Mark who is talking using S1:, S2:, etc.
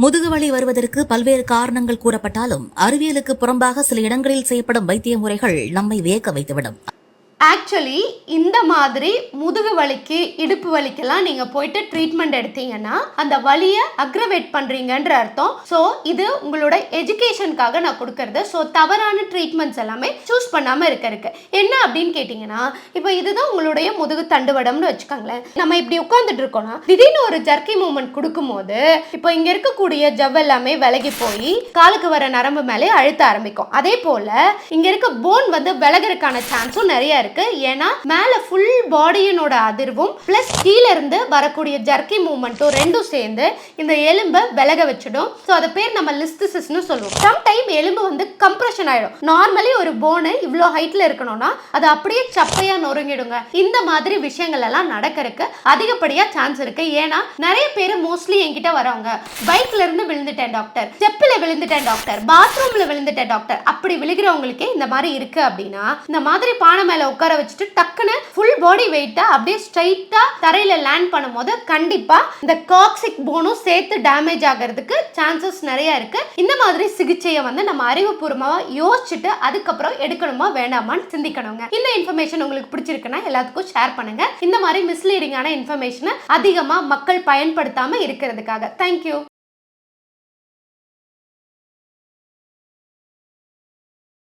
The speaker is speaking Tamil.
S1: முதுகுவலி வருவதற்கு பல்வேறு காரணங்கள் கூறப்பட்டாலும் அறிவியலுக்கு புறம்பாக சில இடங்களில் செய்யப்படும் வைத்திய முறைகள் நம்மை வியக்க வைத்துவிடும்.
S2: ஆக்சுவலி இந்த மாதிரி முதுகு வலிக்கு இடுப்பு வலிக்கெல்லாம் நீங்கள் போயிட்டு ட்ரீட்மெண்ட் எடுத்தீங்கன்னா அந்த வலியை அக்ரவேட் பண்ணுறீங்கன்ற அர்த்தம். ஸோ இது உங்களோட எஜுகேஷனுக்காக நான் கொடுக்கறது. ஸோ தவறான ட்ரீட்மெண்ட்ஸ் எல்லாமே சூஸ் பண்ணாமல் இருக்கிறதுக்கு. என்ன அப்படின்னு கேட்டிங்கன்னா இப்போ இதுதான் உங்களுடைய முதுகு தண்டுவடம்னு வச்சுக்கோங்களேன். நம்ம இப்படி உட்காந்துட்டு இருக்கோம்னா திடீர்னு ஒரு ஜர்க்கி மூமெண்ட் கொடுக்கும்போது இப்போ இங்கே இருக்கக்கூடிய ஜவ் எல்லாமே விலகி போய் காலுக்கு வர நரம்பு மேலே அழுத்த ஆரம்பிக்கும். அதே போல் இங்கே இருக்க போன் வந்து விலகிறதுக்கான சான்ஸும் நிறைய இருக்கு. ஏன்னா மேலே ஃபுல் பாடியினோட அதிர்வும் ப்ளஸ் கீழே இருந்து வரக்கூடிய ஜர்க்கி மூமெண்ட்டும் ரெண்டும் சேர்ந்து இந்த எலும்பை விலக வச்சிடும். ஸோ அதை பேர் நம்ம லிஸ்திசிஸ்னு சொல்லுவோம். சம்டைம் எலும்பு வந்து கம்ப்ரெஷன் ஆயிடும். நார்மலி ஒரு போனு இவ்வளோ ஹைட்ல இருக்கணும்னா அது அப்படியே சப்பையா நொறுங்கிடுங்க. இந்த மாதிரி விஷயங்கள் எல்லாம் நடக்கிறதுக்கு அதிகப்படியா சான்ஸ் இருக்கு. ஏன்னா நிறைய பேர் மோஸ்ட்லி என்கிட்ட வரவங்க பைக்ல இருந்து விழுந்துட்டேன் டாக்டர் ஸ்டெப்பில் விழுந்துட்டேன் டாக்டர் பாத்ரூம்ல விழுந்துட்டேன் டாக்டர் அப்படி விழுகிறவங்களுக்கே இந்த மாதிரி இருக்கு அப்படின்னா இந்த மாதிரி பானை மேல உட்கார வச்சுட்டு டக்குன்னு ஃபுல் பாடி வெயிட்டை அப்படியே ஸ்ட்ரைட்டாக தரையில் லேண்ட் பண்ணும்போது கண்டிப்பாக இந்த காக்சிக் போனும் சேர்த்து டேமேஜ் ஆகிறதுக்கு சான்சஸ் நிறையா இருக்குது இந்த மாதிரி சிகிச்சையை வந்து நம்ம அறிவுபூர்வமாக யோசிச்சுட்டு அதுக்கப்புறம் எடுக்கணுமா வேண்டாமான்னு சிந்திக்கணுங்க. இந்த இன்ஃபர்மேஷன் உங்களுக்கு பிடிச்சிருக்குன்னா எல்லாத்துக்கும் ஷேர் பண்ணுங்க. இந்த மாதிரி மிஸ்லீடிங்கான இன்ஃபர்மேஷனை அதிகமாக மக்கள் பயன்படுத்தாமல் இருக்கிறதுக்காக. தேங்க்யூ